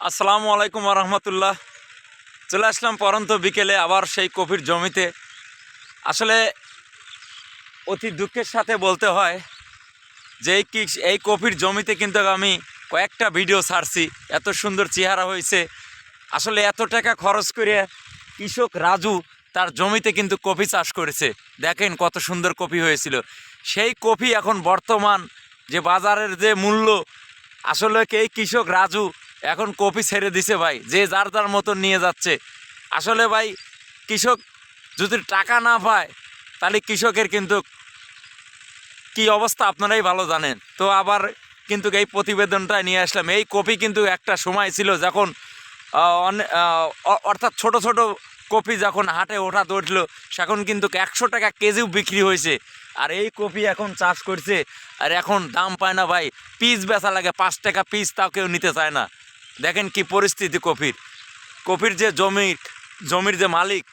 আসসালামু আলাইকুম রহমতুল্লাহ। চলে আসলাম পরন্ত বিকেলে আবার সেই কফির জমিতে। আসলে অতি দুঃখের সাথে বলতে হয় যে এই এই কফির জমিতে কিন্তু আমি কয়েকটা ভিডিও ছাড়ছি, এত সুন্দর চেহারা হয়েছে। আসলে এত টাকা খরচ করে কৃষক রাজু তার জমিতে কিন্তু কফি চাষ করেছে। দেখেন কত সুন্দর কফি হয়েছিল। সেই কফি এখন বর্তমান যে বাজারের যে মূল্য, আসলে এই কৃষক রাজু এখন কপি ছেড়ে দিছে ভাই, যে যার যার মতন নিয়ে যাচ্ছে। আসলে ভাই, কৃষক যদি টাকা না পায়, তাহলে কৃষকের কিন্তু কি অবস্থা আপনারাই ভালো জানেন। তো আবার কিন্তু এই প্রতিবেদনটা নিয়ে আসলাম। এই কপি কিন্তু একটা সময় ছিল যখন অর্থাৎ ছোট ছোট কপি যখন হাটে ওঠা উঠল সেখন কিন্তু একশো টাকা কেজিও বিক্রি হয়েছে। আর এই কপি এখন চাষ করছে, আর এখন দাম পায় না ভাই। পিস বেচা লাগে, পাঁচ টাকা পিস তাও কেউ নিতে চায় না। দেখেন কি পরিস্থিতি কপির কপির যে জমির জমির যে মালিক,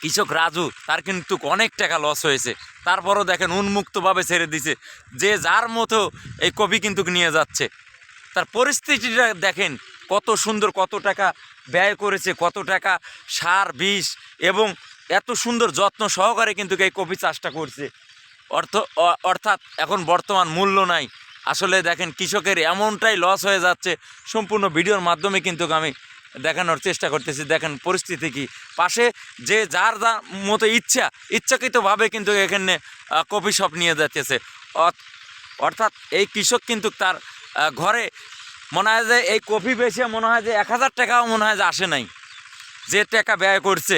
কৃষক রাজু, তার কিন্তু অনেক টাকা লস হয়েছে। তারপরও দেখেন উন্মুক্তভাবে ছেড়ে দিছে। যে যার মতো এই কপি কিন্তু নিয়ে যাচ্ছে। তার পরিস্থিতিটা দেখেন, কত সুন্দর, কত টাকা ব্যয় করেছে, কত টাকা সার, বিষ এবং এত সুন্দর যত্ন সহকারে কিন্তু এই কপি চাষটা করছে। অর্থ অর্থাৎ এখন বর্তমান মূল্য নাই। আসলে দেখেন কৃষকের এমনটাই লস হয়ে যাচ্ছে। সম্পূর্ণ ভিডিওর মাধ্যমে কিন্তু আমি দেখানোর চেষ্টা করতেছি। দেখেন পরিস্থিতি কি? পাশে যে যার যার মতো ইচ্ছা, ইচ্ছাকৃতভাবে কিন্তু এখানে কফি শপ নিয়ে যাচ্ছে অর্থ- অর্থাৎ এই কৃষক কিন্তু তার ঘরে মনে হয় যে এই কফি বেচে মনে হয় যে এক হাজার টাকাও মনে হয় যে আসে নাই। যে টাকা ব্যয় করছে।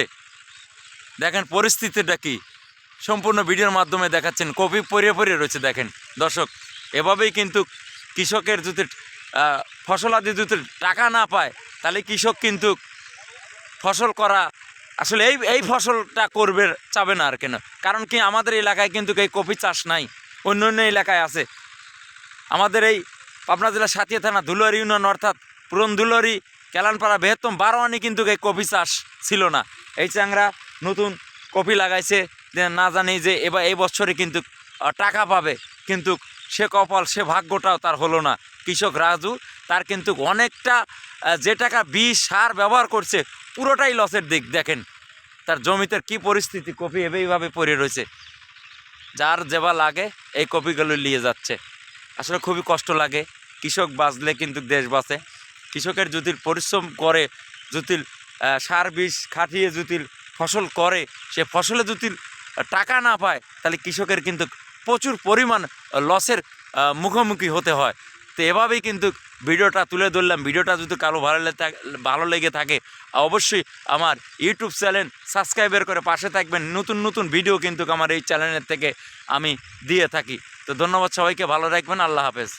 দেখেন পরিস্থিতিটা কি? সম্পূর্ণ ভিডিওর মাধ্যমে দেখাচ্ছেন। কপি পরিয়ে পরিয়ে রয়েছে, দেখেন। দর্শক এভাবেই কিন্তু কৃষকের যদি ফসলাদি যদি টাকা না পায়, তাহলে কৃষক কিন্তু ফসল করা, আসলে এই এই ফসলটা করবে, চাবে না আর কেন? কারণ কি আমাদের এলাকায় কিন্তু এই কপি চাষ নাই, অন্য অন্য এলাকায় আছে। আমাদের এই পাবনা জেলার সাথিয়া থানা, ধুলোয়ারি ইউনিয়ন অর্থাৎ পুরন ধুলোয়ারি, কেলানপাড়া, বৃহত্তম বারোয়ানি কিন্তু এই কপি চাষ ছিল না। এই চ্যাংরা নতুন কপি লাগাইছে না জানি যে এবার এই বছরে কিন্তু টাকা পাবে। কিন্তু সে কপাল, সে ভাগ্যটাও তার হলো না। কৃষক রাজু, তার কিন্তু অনেকটা যে টাকা বিষ, সার ব্যবহার করছে, পুরোটাই লসের দিক, দেখেন। তার জমিতে কি পরিস্থিতি, কপি এইভাবে পড়ে রয়েছে। যার যেবা লাগে, এই কপিগুলো নিয়ে যাচ্ছে। আসলে খুবই কষ্ট লাগে। কৃষক বাঁচলে কিন্তু দেশ বাঁচে। কৃষকের যদি পরিশ্রম করে, যদি সার বিষ খাটিয়ে যদি ফসল করে, সে ফসলে যদি টাকা না পায়, তাহলে কৃষকের কিন্তু প্রচুর পরিমাণ লসের মুখোমুখি হতে হয়। তো এভাবেই কিন্তু ভিডিওটা তুলে ধরলাম। ভিডিওটা যদি কারও ভালো ভালো লেগে থাকে, অবশ্যই আমার ইউটিউব চ্যানেল সাবস্ক্রাইবের করে পাশে থাকবেন। নতুন নতুন ভিডিও কিন্তু আমার এই চ্যানেলের থেকে আমি দিয়ে থাকি। তো ধন্যবাদ সবাইকে, ভালো রাখবেন, আল্লাহ হাফেজ।